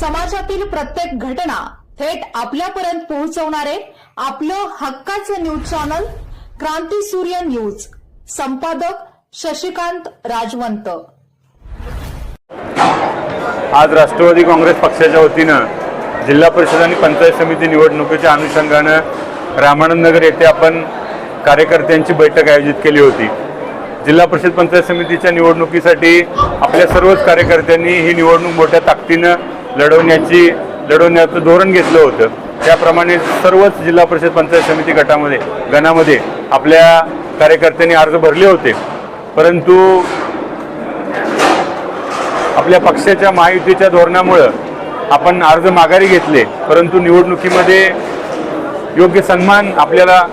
समाजातील प्रत्येक घटना थेट आपल्यापर्यंत पोहोचवणारे आपलं हक्काचं न्यूज चॅनल क्रांती सूर्य न्यूज. संपादक शशिकांत राजवंत. आज राष्ट्रवादी काँग्रेस पक्षाच्या वतीनं जिल्हा परिषद आणि पंचायत समिती निवडणुकीच्या अनुषंगानं रामानंद नगर येथे आपण कार्यकर्त्यांची बैठक आयोजित केली होती. जिल्हा परिषद पंचायत समितीच्या निवडणुकीसाठी आपल्या सर्वच कार्यकर्त्यांनी ही निवडणूक मोठ्या ताकदीनं लढवण्याची लढवण्याचं धोरण घेतलं होतं. त्याप्रमाणे सर्वच जिल्हा परिषद पंचायत समिती गटामध्ये गणामध्ये आपल्या कार्यकर्त्यांनी अर्ज भरले होते. परंतु आपल्या पक्षाच्या महायुतीच्या धोरणामुळं आपण अर्ज माघारी घेतले. परंतु निवडणुकीमध्ये योग्य सन्मान आपल्याला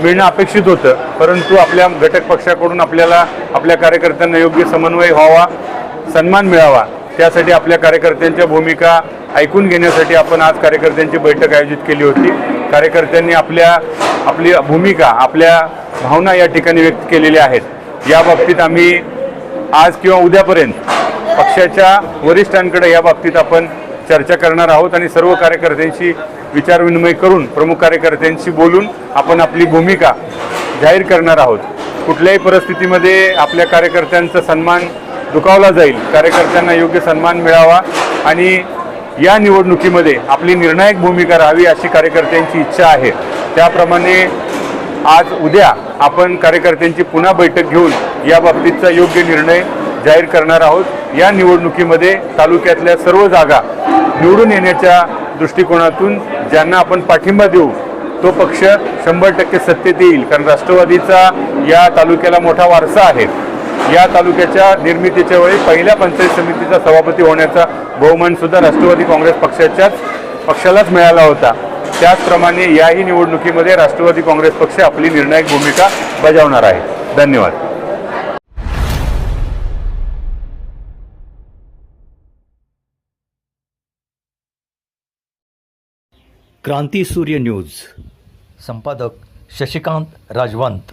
मिळणं अपेक्षित होतं. परंतु आपल्या घटक पक्षाकडून आपल्याला आपल्या कार्यकर्त्यांना योग्य समन्वय व्हावा सन्मान मिळावा त्यासाठी आपल्या कार्यकर्त्यांच्या भूमिका ऐकून घेण्यासाठी आपण आज कार्यकर्त्यांची बैठक आयोजित केली होती. कार्यकर्त्यांनी आपल्या आपली भूमिका आपल्या भावना या ठिकाणी व्यक्त केलेल्या आहेत. या बाबतीत आम्ही आज किंवा उद्यापर्यंत पक्षाच्या वरिष्ठांकडे या बाबतीत आपण चर्चा करणार आहोत आणि सर्व कार्यकर्त्यांशी विचारविनिमय करून प्रमुख कार्यकर्त्यांशी बोलून आपण आपली भूमिका जाहीर करणार आहोत. कुठल्याही परिस्थितीमध्ये आपल्या कार्यकर्त्यांचा सन्मान दुखावला जाईल. कार्यकर्त्यांना योग्य सन्मान मिळावा आणि या निवडणुकीमध्ये आपली निर्णायक भूमिका राहावी अशी कार्यकर्त्यांची इच्छा आहे. त्याप्रमाणे आज उद्या आपण कार्यकर्त्यांची पुन्हा बैठक घेऊन या बाबतीतचा योग्य निर्णय जाहीर करणार आहोत. या निवडणुकीमध्ये तालुक्यातल्या सर्व जागा निवडून येण्याच्या दृष्टिकोनातून ज्यांना आपण पाठिंबा देऊ तो पक्ष शंभर टक्के सत्तेत येईल. कारण राष्ट्रवादीचा या तालुक्याला मोठा वारसा आहे. या तालुक्याच्या निर्मितीच्या वेळी पहिल्या पंचायत समितीचा सभापती होण्याचा बहुमान सुद्धा राष्ट्रवादी काँग्रेस पक्षाच्याच पक्षालाच मिळाला होता. त्याचप्रमाणे याही निवडणुकीमध्ये राष्ट्रवादी काँग्रेस पक्ष आपली निर्णायक भूमिका बजावणार आहे. धन्यवाद. क्रांती सूर्य न्यूज. संपादक शशिकांत राजवंत.